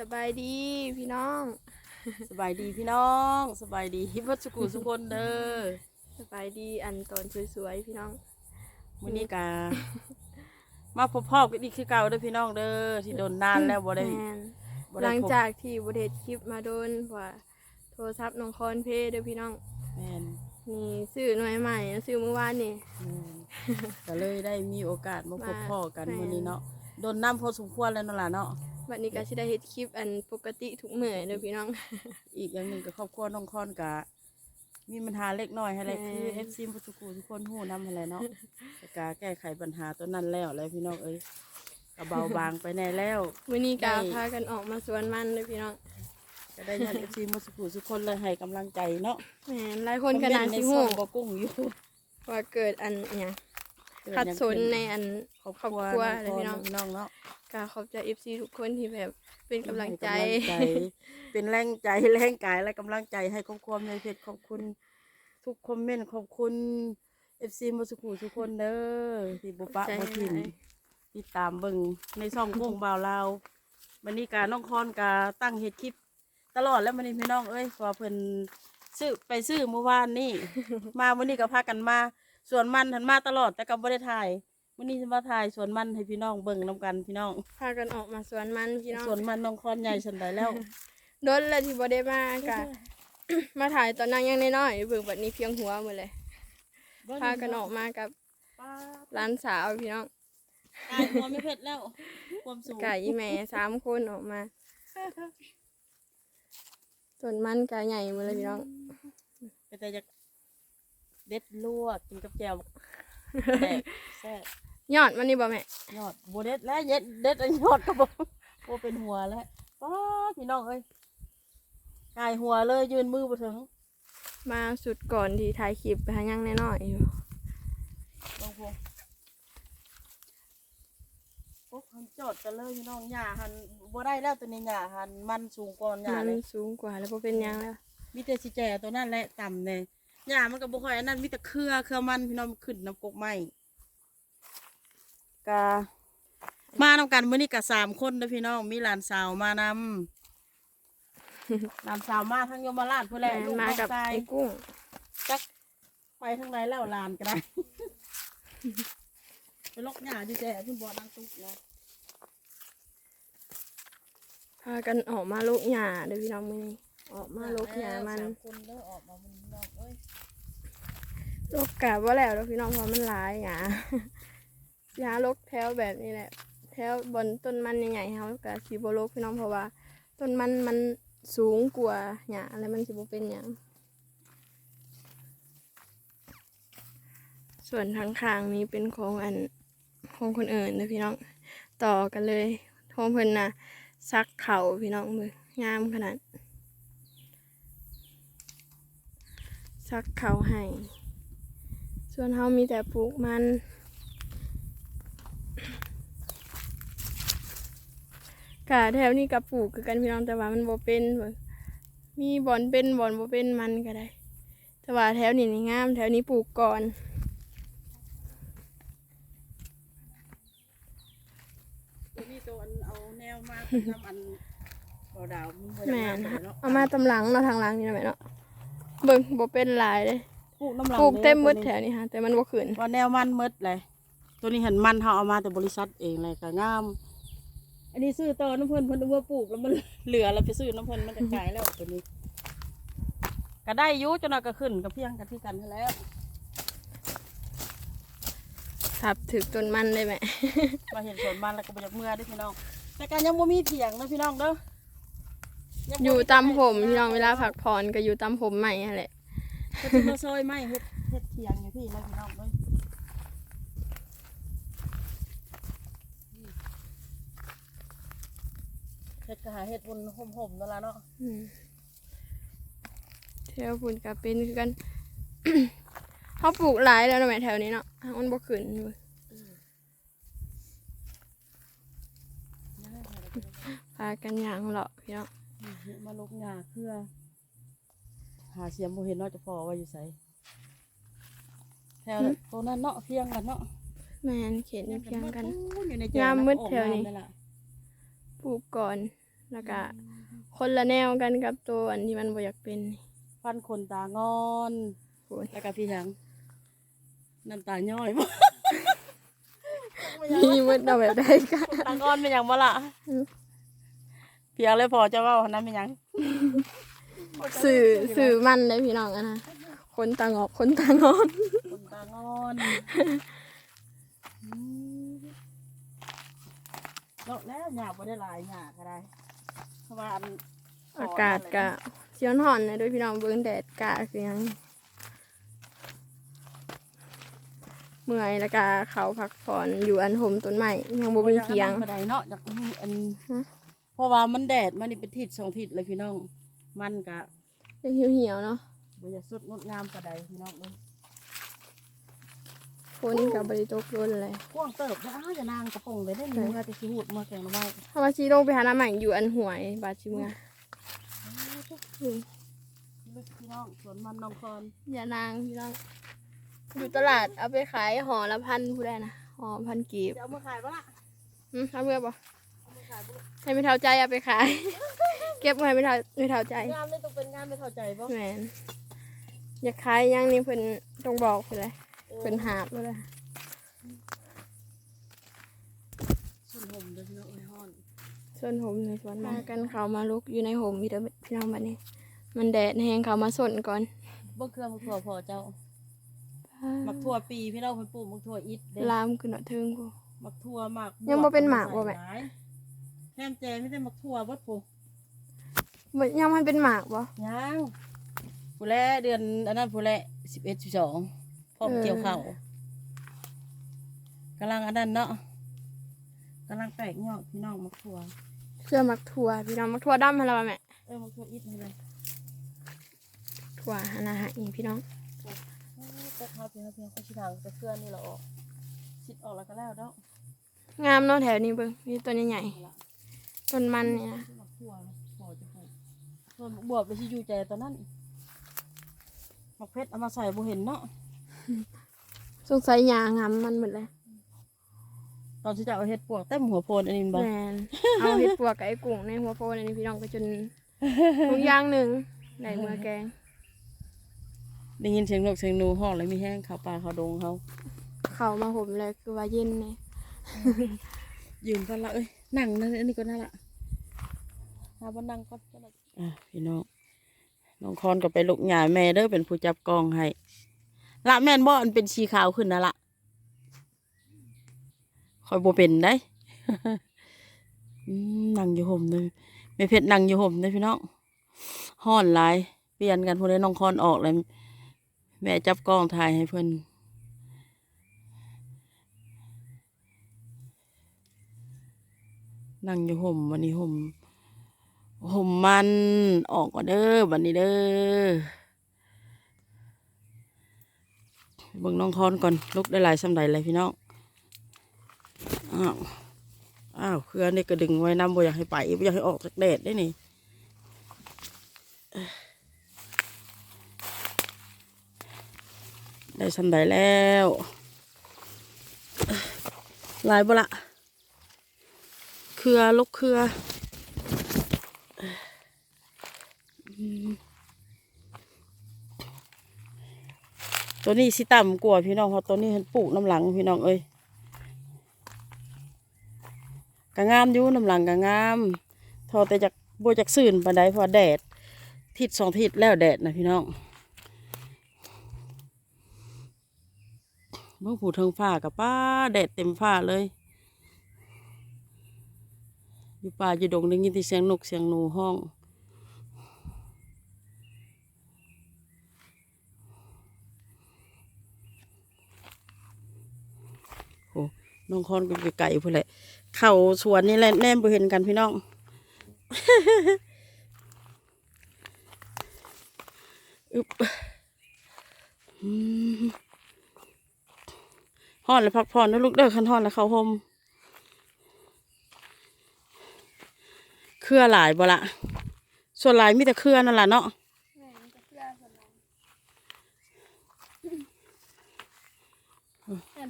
สบายดีพี่น้อง สบายดีพี่น้อง สบายดีฮิปสุกุสุคนเด้อสบายดีอันตอนสวยๆพี่น้องมื้อนี้กามาพบพ่อกันอีกคือเก่าเด้อพี่น้องเด้อที่โดนนานแล้วบ่ได้แม่นบ่หได้ลังพบจากที่บเดทคลิปมาโดนว่าโทรศัพท์น้องคอนเพเด้อพี่น้องแม่นนี่ซื้อหน่วยใหม่ซื้อเมื่อวานนี่ แม่นก็เลยได้มีโอกาสมาพบมาพ่อกันแม่นมื้อนี้เนาะโดนน้ำพอสมควรแล้วเนาะล่ะเนาะ วันนี้ก็สิได้เฮ็ดคลิปอันปกติทุกมื้อเด้อพี่น้อง อีกอย่างหนึ่งก็ครอบครัวน้องคอนกะ มีปัญหาเล็กน้อยให้แหละแม่คือ FC บ่สุกุทุกคนฮู้นำหั่นแหละเนาะ แต่กาแก้ไขปัญหาตัวนั้นแล้วแหละพี่น้องเอ้ยก็เบาบางไปแน่แล้ว มื้อนี้ก็ได้พากันออกมาสวนมันเด้อพี่น้องก็ได้ยัน FC บ่สุกุทุกคนเลยให้กำลังใจเนาะแม่นหลายคนก็น่าสิคอมฮู้เมนต์ในช่องบ่กุ้งอยู่ว่าเกิดอันอิหยังเกิด ขัดหยังสนขึ้ในอันครอบครอบครัวครัวน้เลยองพี่น้องพี่น้องเนาะก็ขอบใจ FC ทุกคนที่แบบเป็นกำลังใจให้กำลังใจ เป็นแรงใจแรงกายและกำลังใจให้ครอบครัวในเพจขอบคุณ ทุกคอมเมนต์ขอบคุณ FC มสุขุทุกคนเด้อที่บุปะขอบใจบ่ทิมหลายติดตามเบิ่งในช่องโก้งบ่าวลาววันนี้กาน้องคอนกาตั้งเฮ็ดคลิป ตลอดแล้ววันนี้พี่น้องเอ้ยเพราะว่าเพิ่นซื้อไปซื้อเมื่อวานนี่มาวันนี้ก็พากันมา สวนมันหันมาตลอดแต่ก็บ่ได้ถ่ายวันนี้จะมาถ่ายสวนมันให้พี่น้องเบิ่งนํกันพี่น้องพากันออกมาสวนมันพี่น้องสวนมันน้องคอนใหญ่ฉันได้แล้วโดนแล้วที่บ่ได้มากะมาถ่ายตอนนั้นยังน้อยๆเบิ่งบัดนี้เพียงหัวหมดเลยพากันออกมากับป้าร้านสาวพี่น้องตายหัวไม่เผ็ดแล้ว ความสูงไก่อีแม่สามคนออกมาส่วนมันกะใหญ่หมดเลยพี่น้องเป็นแต่จะ เด็ดลวกกินกับแจ่วแซ่บแซ่บยอดมันนี่บ่แม่ยอดโบเด็ดแล้วเย็ดเด็ดอันยอดก็บอกโบเป็นหัวแล้วป้าพี่น้องเอ้ยกายหัวเลยยืนมือไปถึงมาสุดก่อนที่ถ่ายคลิปไปหายังน้อยๆอยู่ลองพงโอ้หันจอดกันเลยพี่น้องหญ้าหันบ่ได้แล้วตัวนี้หญ้าหันมันสูงกว่าหญ้ามันเลยสูงกว่าแล้วบ่เป็นหยังแล้ว มีแต่สิแจตัวนั้นแหละต่ำเลย หญ้ามันก็บ่ค่อยอันนั้นมีแต่เครือเครือมันพี่น้องมันขึ้นน้ำกกไม้กะมานำกันมื้อนี้กะสามคนเด้อพี่น้องมีหลานสาวมานำหลานสาวมาทั้งยมราชเพื่อแหละลูกมาน้องกับชายไอ้กุ้งจักไปทางไหนแล้วหลานก็ได้ ไปลกหญ้าดีแจขึ้นบ่อดังตุ๊กนะพากันออกมาลูกหญ้าเด้อพี่น้องมื้อนี้ ออกมาลูกหญ้ามัน สามคนเด้อออกมามันนอกเอ้ยลูกกะว่าแล้วแล้วพี่น้องเพราะมันหลายหญ้าหญ้าลกแถวแบบนี้แหละ แถวบนต้นมันใหญ่ๆเฮากะสิบ่ลกพี่น้องเพราะว่า ต้นมันมันสูงกว่าหญ้าแล้วมันสิบ่เป็นหยังส่วนทางข้างนี้เป็นของอันของคนอื่นนะพี่น้อง ต่อกันเลยทองเพิ่นน่ะซักเข่าพี่น้องมืองามขนาด ซักเข่าให้ ส่วนเฮามีแต่ปลูกมัน กะแถวนี้กับปลูกคือกันพี่น้องแต่ว่ามันบ่เป็นเบิ่งมีบอนเป็นบอนบ่เป็นมันก็ได้ แต่ว่าแถวนี้นี่งาม แถวนี้ปลูกก่อนตัวนี้ตัวอันเอาแนวมาทำอันบ่อดาวมันบ่แม่อยากนมาเลยเนาะเอามาตำหลังเนาะทางหลังนี่นะแม่เนาะ เบิ่งบ่เป็นหลายเลยปลูกน้ำหลังปลูกเต็มหมดตัวนี้แถวนี้ฮะแต่มันบ่ขึ้นว่าแนวมันหมดเลย ตัวนี้เห็นมันเขาเอามาแต่บริษัทเองเลยก็งาม อันนี้ซื้อต่อน้ำเพิ่นเพิ่นเอามาปลูกแล้วมันเหลือแล้วไปซื้อน้ำเพิ่นมันจะขายแล้วตัวนี้ก็ได้อยุจนว่าก็ขึ้นก็เพียงกันที่กันนั่นแหล้วครับถึกต้นมันเลยแม่มาเห็นสวนมันแล้วก็ไปจากเมื่อเด้อพี่น้องแต่การยังบ่มีเถียงนะพี่น้องเด้อยังบ่ อยู่ตามผมพี่น้องเวลาพักผ่อนก็อยู่ตามผมใหม่นั่นแหละก็จะมาซอยไม้เฮ็ดเฮ็ดเถียงอยู่พี่นะพี่น้องเด้ยเฮ็ดก็หาเฮ็ดบนห่มๆนั่นล่ะเนาะอืมแถวพุ่นก็เป็นคือกัน เขาปลูกหลายแล้วเนาะแม่แถวนี้เนาะหามันบ่ขึ้นเว้ยพากันย่างเลาะพี่น้อง มาลกหญ้าเครือ หาเสียมบ่เห็นเนาะจะพอว่าอยู่ไสแถวตัวนั้นเนาะเพียงกันเนาะแม่นเขียนอยู่เพียงกัน อยู่ในงามมืดแถวนี้ ออกงามเลยล่ะปลูกก่อนแล้วก็คนละแนวกันกับตัวอันที่มันบ่อยากเป็นนี่ฟันขนตางอน โอ้ยแล้วก็พี่หยังน้ำตาย่อยบ่มีมืดเอาแบบใดกัน ตางอนเป็นหยังบ่ล่ะ อืมเพียงเลยพอจะเว่าอันนั้นเป็นหยังสื่อสื่อมันเลยพี่น้องอะนะคนตางอกคนตางอนขนตางอนอืมดอกแล้วหยาบ่ได้หลายหยาก็ได้เพราะว่าอันอากาศกะเชียนห่อนเลยด้วยพี่น้องเบิ้งแดดกะคือหยังเมื่อยแล้วก็เขาพักผ่อนอยู่อันโฮมต้นไม้ยังบ่มีเทียง บ่ได้เนาะอยากมีอันฮะเพ ราะว่ามันแดดมันนี่เป็นทิศสองทิศเลยพี่น้อง มันกะยังเหี่ยวๆเนาะบ่อยากสุดงดงามกระไดพี่น้องเลยฝนกับบริตกล้นเลยกว้างเติบนะอ้าวอย่านางกระโปรงเลยได้หนึ่งว่าจะสิหูดมาแกงละไว้ถ้าว่าชีลงไปหาน้ำใหม่อยู่อันหวยบาดชิเมืออืมลึกพี่น้องสวนมันน้องคอนอย่านางพี่น้องอยู่ตลาดเอาไปขายห่อละพันผู้ได้นะห่อพันกีบจะเอามาขายปะล่ะอืมเอาเมื่อบ่เอามา ขายปะล่ะให้ไม่เท่าใจเอาไปขาย เก็บไว้ให้ไม่เท่าไม่เท่าใจงานไม่ต้องเป็นงานไม่เข้าใจปะแหมนอยากขายหยังนี่เพิ่นต้องบอกเพิ่นเลยเพิ่นหาบเลยส่วนผมเดินพี่น้องเอ้ยฮ้อนส่วนผมในสวนมากันเขามาลุกอยู่ในห่มพี่เด้อพี่น้องบัดนี้ มันแดดแห้งเขามาสนก่อนบ่เครื่องมักถั่วพอเจ้ามักถั่วปีพี่น้องเพิ่นปลูกมักถั่วอิฐเด้ลามขึ้นเนาะเทิงกูมักถั่วหมากยังบ่เป็นหมากบ่แม่ ใส่หลายแฮมแจไม่ได้มักถั่วเบดปูบ่ยังมันเป็นหมากบ่ยังผู้แลเดือนอันนั้นผู้แลสิบเอ็ดสิบสองพร้อมเออเกี่ยวข้าวกำลังอันนั้นเนาะกำลังแตกยอดพี่น้องมักถั่วเสื้อมักถั่วพี่น้องมักถั่วดำให้เราบ่แม่เออมักถั่วอิฐนี่เลยถั่วหาอาหารอีกพี่น้องก็ทาเพียงเพียงข้าวชิทางจะเคลื่อนนี่เราออกชิดออกแล้วก็แล้วเนาะงามเนาะแถวนี้เบิ่งมีต้นใหญ่ๆ ต้นมันนี่นะมักถั่วพอจะปลูกส่วนบวบไปชิอยู่ใจตอนนั้นมักเพชรเอามาใส่บ่เห็นเนาะสงสัยหญ้างามมันหมดเลยตอนที่จะเอาเห็ดปวกเต็มหัวโพนอันนี้มันบ่แม่นเอาเห็ดปวกกับไอ้กุ้งในหัวโพนอันนี้พี่น้องก็จนทุกอย่างหนึ่งได้เมื่อแกงได้ยินเสียงนกเสียงหนูห้องแล้วมีแห้งข้าวปลาข้าวดงเขา เข้ามาผมเลยคือว่าเย็นเนี่ย ยืนกันละเอ้ยนั่งนั่นนนี้ก็น่าละหาบนนั่งก็ได้อะพี่น้องน้องคอนก็ไปลูกหยาแม่เด้อเป็นผู้จับกองให้ละแม่นบ่อันเป็นชีขาวขึ้นนะละคอยบ่เป็นได้นั่งอยู่ห่มเลยแม่เพชรนั่งอยู่ห่มเลยพี่น้องห้อนหลายเปลี่ยนกันพอได้น้องคอนออกเลยแม่จับกล้องถ่ายให้เพิ่อน นั่งอยู่ห่มวันนี้ห่มห่มมันออกก่อนเด้อวันนี้เด้อเบิ่งน้องคอนก่อนลุกได้หลายสำใดเลยพี่น้องอ้าวอ้าวเครือนี่ก็ดึงไว้น้ำบ่อยากให้ไปบ่อยากให้ออกจากแดดได้นี่ได้สำใดแล้วลายบ่ละ เครือลูกเครือตัวนี้สิต่ำกว่าพี่น้องเพราะตัวนี้เห็นปลูกน้ำหลังพี่น้องเอ้ยกะงามอยู่น้ำหลังกะงามทอแต่จากบจากสื่นปานใดพอแดด ทิศสองทิศแล้วแดดนะพี่น้องเมื่อผูเทิงฟ้ากับป้าแดดเต็มฟ้าเลย อยู่ป่าอยู่ดงได้ยินแต่เสียงนกเสียงหนูห้อง โอ้น้องคอนก็ไก่พูดแหละ เข่าสวนนี่แหละแนมไปเห็นกันพี่น้องอึบห่อนแล้วพักผ่อนนะลูกเด้อคันห่อนแล้วเข้าห่ม เค รือหลายบ่ละส่วนหลายมีแต่เครือนั่นแหละเนาะ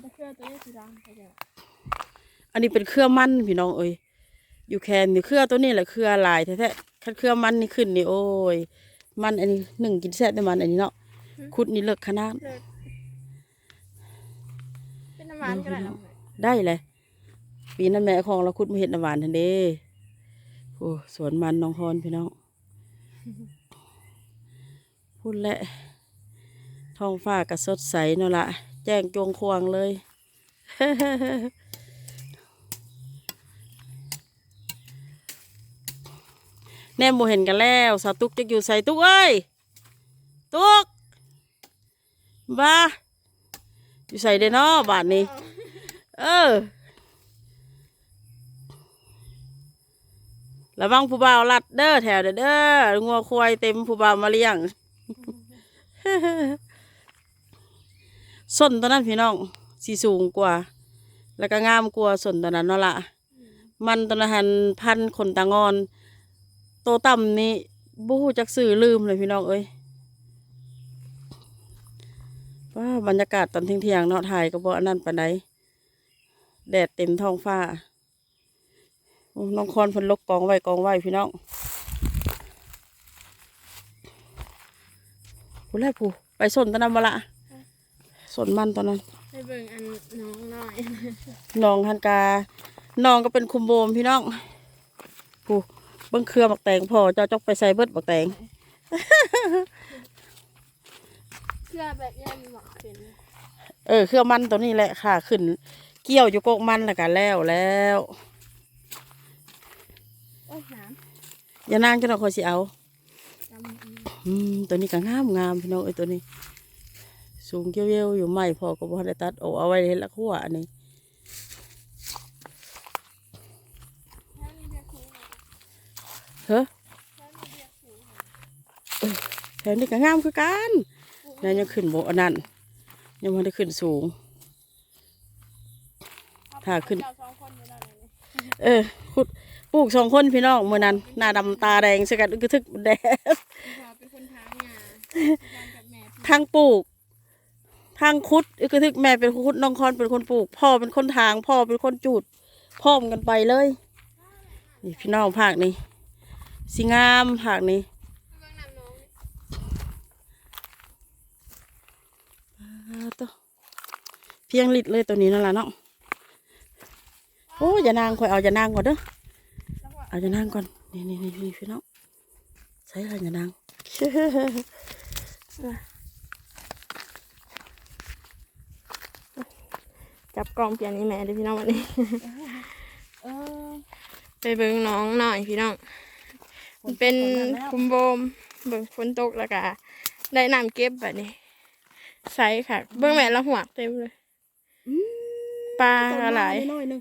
แต่เครือตัวนี้สีดำไปเลยอันนี้เป็นเครือมันพี่น้องเอ้ยอยู่แคนอยู่เครือตัวนี้แหละเครือหลายแท้ๆคันเครือมันนี่ขึ้นนี่โอ้ย มันอันนี้หนึ่งกินแซ่บได้มันอันนี้เนาะคุดนี่เลิกขนาดเลิกเป็นน้ำมันก็ได้เนาะได้เลยปีนั้นแม่ของเราคุดมาเห็ดน้ำหวานทันเด้ โอ้สวนมันน้องพรพี่น้องพูดแหละท้องฟ้าก็สดใสเนาะละแจ้งจวงควงเลยแน่โมเห็นกันแล้ว สาตุกจะอยู่ใส่ตุกเอ้ย ตุกบ้าอยู่ใส่เด้นาะบาทนี้ เออ ระวังผู้บ่าวลัดเด้อแถวเด้อเด้องัวควายเต็มผู้บ่าวมาเลี้ยงส้นตัวนั้นพี่น้องสีสูงกว่า แล้วก็งามกว่าส้นตัวนั้นเนาะละมันตัวนั้นหันพันขนตางอน โตต่ำนี่บู้จักสื่อลืมเลยพี่น้องเอ้ยว่าบรรยากาศตอนเที่ยงเนาะถ่ายก็บ่อันนั้นปานใดแดดเต็มท้องฟ้า น้องคอนเพิ่นลกกองไว้กองไว้พี่น้องผู้แรกผู้ไปสนตอนนั้นมาละสนมันตอนนั้นไปเบิ่งอันน้องน้อยน้องฮันกาน้องก็เป็นคุมโบมพี่น้องผู้เบิ่งเครือบักแตงพอเจ้าจกไปใส่เบิดบักแตงเสื้อแบบยันหมอกขึ้นเออเครือมันตัวนี้แหละค่ะ ขึ้น เกี่ยวอยู่กกมันแล้วกันแล้วแล้ว โอ้ยน้ อย่านางจะน้องคอยสิเอาำน้ำอืมตัวนี้ก็งามงามพี่น้องไอ้ยตัวนี้ สูงเกี้ยวๆอยู่ใหม่พอก็บ่ได้ตัดเอาเอาไว้เห็นละขั้วอันนี้เฮ้อเออแถวนี้ก็งามคือกันนั่นยังขึ้นโบอันนั้นยังไม่ได้ขึ้นสูง ถ้าขึ้นเจ้สองคนอยู่นั่นเลยเออขุด ปลูกสองคนพี่น้องเมื่อนั้นหน้าดำตาแดงสกัดอึกกระทึกแดดพอเป็นคนทางงานทางกับแม่พี่ทางปลูก ทางคุดอึกกระทึกแม่เป็นคนคุดน้องคอนเป็นคนปลูก พ่อเป็นคนทาง พ่อเป็นคนจูดพร้อมกันไปเลยนี่พี่น้องภาคนี้สิงามภาคนี้เบิ่งน้ำน้องอ่าตัวเพียงลิดเลยตัวนี้นั่นแหละเนาะโอ้ยอย่านางคอยเอาอย่านางก่อนเด้อแล้วก็ เอาอย่านางก่อนนี่นี่นี่นี่พี่น้องใส่อะไรอย่านางจับกล้องเปลี่ยนนี่แม่เลยพี่น้องวันนี้เออไปเบิ่งน้องหน่อยพี่น้องมันเป็นคุมโบมเบิ่งฝนตกแล้วก็ได้น้ำเก็บแบบนี้ใสค่ะ เบิ่งแม่ละหัวกเต็มเลยปลาอะไรน้อยหนึง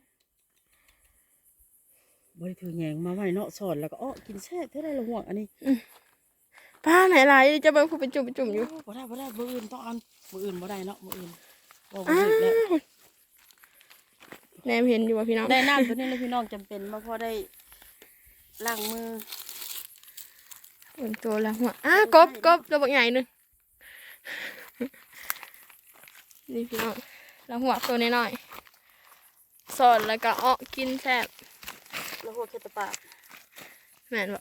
บริถือแหงมาไว้เนาะสอนแล้วก็อ้อกินแซ่บเท่าไรละห่วงอันนี้ปลาไหนหลายจะเบิ่งผู้เป็นจุ่มเป็นจุ่มอยู่บ่ได้บ่ได้มืออื่นต้องเอันมืออื่นบ่ได้เนาะมืออื่นบ่บ่อ้าได้แล้ววแนมเห็นอยู่ว่าพี่น้องได้น้ำตัวนี้เลยพี่น้องจำเป็นมาพอได้ล้างมือเบิ่งตัวละหัวอ้ากบกบตัวบักใหญ่หนึงนี่พี่น้องละหัวกตัวน้อยๆสอนแล้วก็อ้อกินแซ่บ แล้วหัวเคตาปากแม่นบ่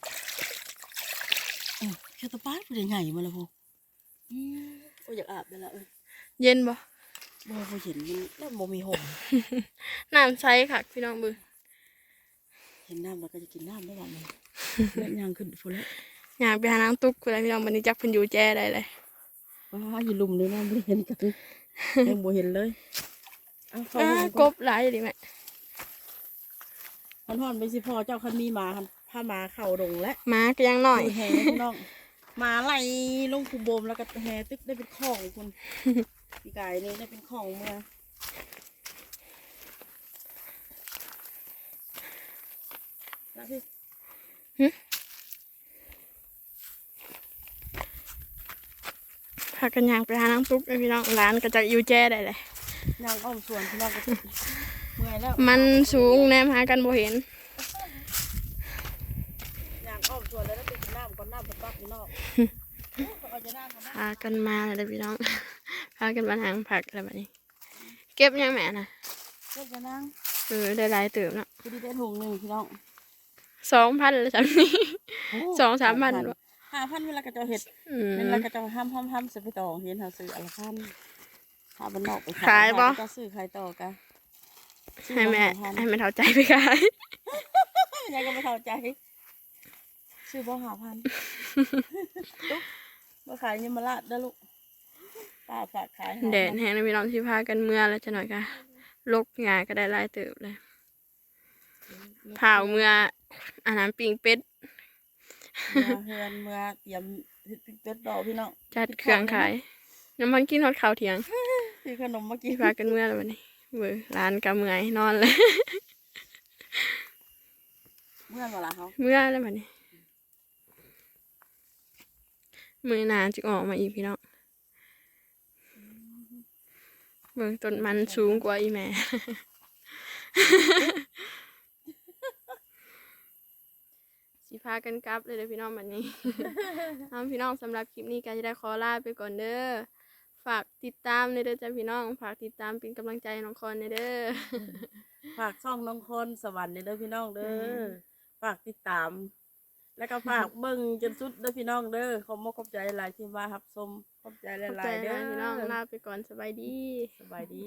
อือเคตาปากเป็นใหญ่มาแล้วพออืมโอ้ยอยากอาบได้ละเอ้ยเย็นบ่บ่บ่เห็นมันแล้วบ่มีห่มน้ำใสค่ะพี่น้องเบิ่งเห็นน้ำแล้วก็จะกินน้ำได้บ้างมันแล้วยางขึ้นพุ่นแล้วอยากไปหานางตุ๊กคืออะไรพี่น้องวันนี้จักเพิ่นอยู่แจ้ได้เลยว้าอยู่ลุมเลยนะบ่ได้เห็นกันยังบ่เห็นเลยเอาเข้าอ้าห้องกก่อนบหลายดิแม่ มันฮอนไปสิพอเจ้าคันมีหมาคันพาหมาเข้าดงแล้วหมาก็ยังน้อยดูแห่พี่น้องหมาไหลลงคูโบมแล้วก็แห่ตึกได้เป็นของคุณพี่กายนี่ได้เป็นของเมื่อนะพี่พากันยางไปหานางตุ๊กเลยพี่น้องร้านก็จะอยู่แจ้ได้เลยนางอ้อมสวนพี่น้องก็ตึกเมื่อยแล้วมันสูงแนมหากันบ่เห็นนางอ้อมสวนแล้วแล้วเป็นน้ำก่อนน้ำเป็นปักพี่น้องเอาจะน้ำกันนะพากันมาเลยพี่น้องพากันมาหางผักอะไรแบบนี้ เก็บยังแม่นะเพื่อจะนั่งเออได้หลายเติมเนาะพอดีได้ถุงหนึ่งพี่น้องสองพันแล้วจำนี้สองสามพันวะห้าพันเวลากระเจ้าเห็ดอืมเวลากระเจ้าห้ามห้ามห้ามซื้อไปต่อเห็นเขาซื้ออนละพันหาบันนอกไปขายบ่ก็ซื้อขายต่อกะ ให้แม่ซื้อบ่ให้แม่เท่าใจไปขาย5,000ยังก็ไม่เข้าใจซื้อบ่หาพันลูกมาขายยมราชเด้อลูกป้าฝากขายหาพันแดดแห้งนะพี่น้องที่พากันเมื่อแล้วจะหน่อยกะลกงาก็ได้หลายเติบเลยเผาเมื่ออาหารปิงเป็ดเมื่อเฮือนเมื่อเตรียมเฮ็ดปิ๊กเป็ดดอกพี่น้องจัดเครื่องขายน้ำมันกินฮอดข้าวเที่ยงซื้อขนมมากิที่นพากันเมื่อแล้ววันนี้ เบื่อร้านกะเมื่อยนอนเลยเมื่อเวลาเขาเมื่อแล้ววันนี้มือนานจึงออกมาอีกพี่น้องเบิ่งต้นมันสูงกว่าอีแม่สิพากันกลับเลยเด้อพี่น้องวันนี้เอาพี่น้องสำหรับคลิปนี้ก็จะได้ขอลาไปก่อนเด้อ ฝากติดตามในเด้อจ้าพี่น้อง ฝากติดตามเป็นกำลังใจให้น้องคอนในเด้อ ฝากช่องน้องคนสวรรค์เด้อพี่น้องเด้อฝากติดตาม แล้วก็ฝากเบิ่งจนสุดเด้อพี่น้องเด้อขอบมกขอบใจหลายที่มารับชมขอบใจหขอบลาใจยๆเด้อนะพี่น้องลาไปก่อนสบายดี สบายดี